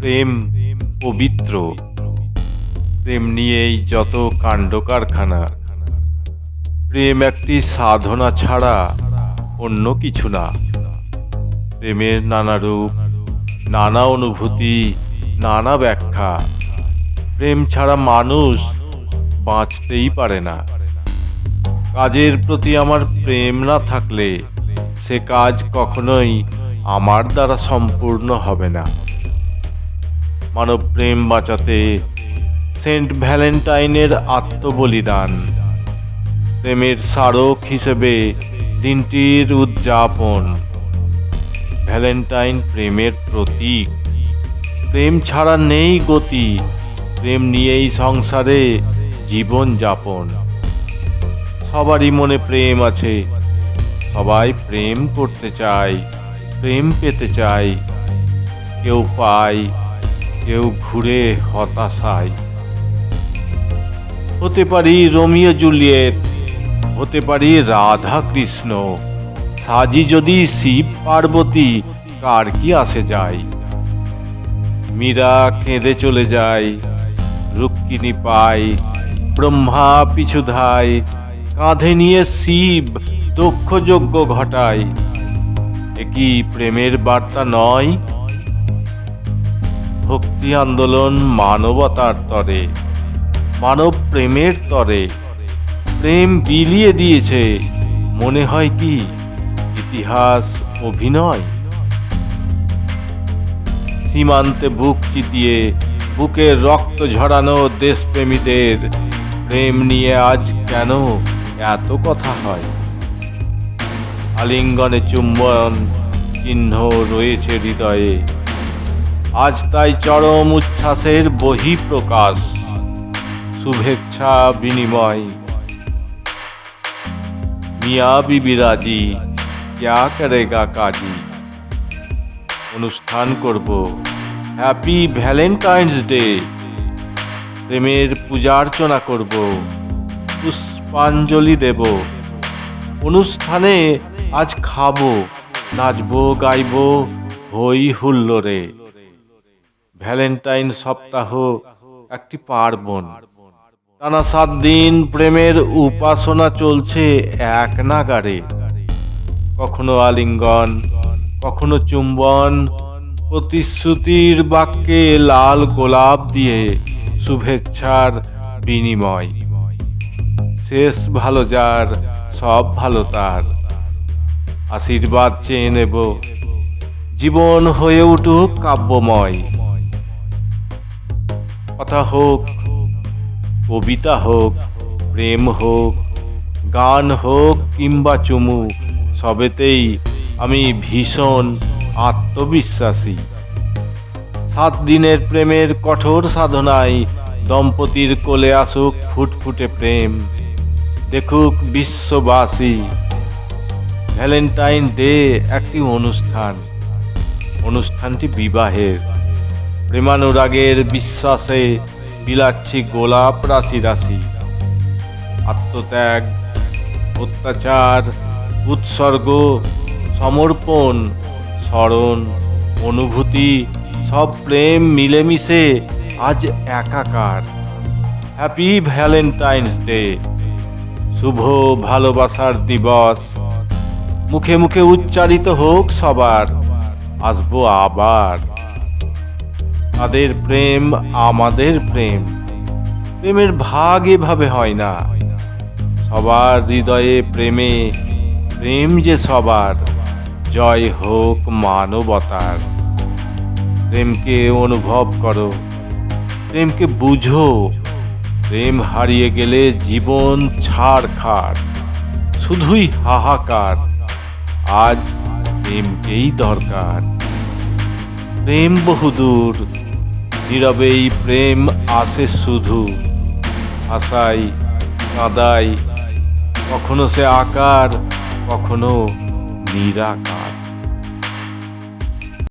প্রেম পবিত্র। প্রেম নিয়েই যত কাণ্ড কারখানা, প্রেম একটি সাধনা ছাড়া অন্য কিছু না। প্রেমের নানা রূপ, নানা অনুভূতি, নানা ব্যাখ্যা, প্রেম ছাড়া মানুষ বাঁচতেই পারে না। কাজের প্রতি আমার প্রেম না থাকলে সে কাজ কখনোই আমার দ্বারা সম্পূর্ণ হবে না। মানব প্রেম বাঁচাতে সেন্ট ভ্যালেন্টাইনের আত্মবলিদান। প্রেমের স্মারক হিসেবে দিনটির উদযাপন। ভ্যালেন্টাইন প্রেমের প্রতীক। প্রেম ছাড়া নেই গতি। প্রেম নিয়েই সংসারে জীবন যাপন। সবারই মনে প্রেম আছে। সবাই প্রেম করতে চায়। প্রেম পেতে চায়। কেউ পায় কেউ ঘুরে হতাশায়। হতে পারি রোমিও জুলিয়েট, হতে পারি রাধা কৃষ্ণ। সাজি যদি শিব পার্বতী, কার কি আসে যায়? মীরা কেঁদে চলে যায়, রুক্মিণী পায়, ব্রহ্মা পিছু ধায়, কাঁধে নিয়ে শিব দক্ষ যজ্ঞ ঘটায়। এ কি প্রেমের বার্তা নয়? ভক্তি আন্দোলন মানবতার তরে, মানব প্রেমের তরে। প্রেম বিলিয়ে দিয়েছে, মনে হয় কি ইতিহাস, অভিনয়? সীমান্তে বুক চিতিয়ে বুকের রক্ত ঝরানো দেশপ্রেমীদের, প্রেম নিয়ে আজ কেন এত কথা হয়? আলিঙ্গনে চুম্বন, চিহ্ন রয়েছে হৃদয়ে। আজ তাই চরম উচ্ছ্বাসের বহিঃপ্রকাশ। শুভেচ্ছা বিনিময়। মিয়া বিবি রাজি, ক্যা করেগা কাজী? অনুষ্ঠান করব। Happy Valentine's day. প্রেমের পূজার্চনা করব। পুষ্পাঞ্জলি দেব। অনুষ্ঠানে আজ খাব, নাচবো, গাইবো হই হুল্লোড়ে। ভ্যালেন্টাইন সপ্তাহ একটি পার্বণ। টানা সাত দিন প্রেমের উপাসনা চলছে এক নাগারে কখনো আলিঙ্গন, কখনো চুম্বন, প্রতিশ্রুতির বাক্যে লাল গোলাপ দিয়ে শুভেচ্ছার বিনিময়। শেষ ভালো যার, সব ভালো তার। আশীর্বাদ চেয়ে নেব। জীবন হয়ে উঠুক কাব্যময়। কথা হোক, কবিতা হোক, প্রেম হোক, গান হোক কিংবা চুমু, সবেতেই আমি ভীষণ আত্মবিশ্বাসী। সাত দিনের প্রেমের কঠোর সাধনায় দম্পতির কোলে আসুক ফুটফুটে প্রেম। দেখুক বিশ্ববাসী, ভ্যালেন্টাইন ডে একটি অনুষ্ঠান। অনুষ্ঠানটি বিবাহের। প্রেমানুরাগের বিশ্বাসে বিলাচ্ছি গোলাপ রাশি রাশি। আত্মত্যাগ, অত্যাচার, উৎসর্গ, সমর্পণ, স্মরণ, অনুভূতি, সব প্রেম মিলেমিশে আজ একাকার। Happy Valentine's day. শুভ ভালোবাসার দিবস। মুখে মুখে উচ্চারিত হোক সবার। আসব আবার। তাদের প্রেম আমাদের প্রেম। প্রেমের ভাগ এভাবে হয় না। সবার হৃদয়ে প্রেমে, প্রেম যে সবার, জয় হোক মানবতার। প্রেমকে অনুভব করো, প্রেমকে বুঝো। প্রেম হারিয়ে গেলে জীবন ছাড় খাড় শুধুই হাহাকার। আজ প্রেমকেই দরকার। প্রেম বহুদূর নীরবেই প্রেম আসে শুধু। আশাই কাদাই কখনো সে আকার কখনো নিরাকার।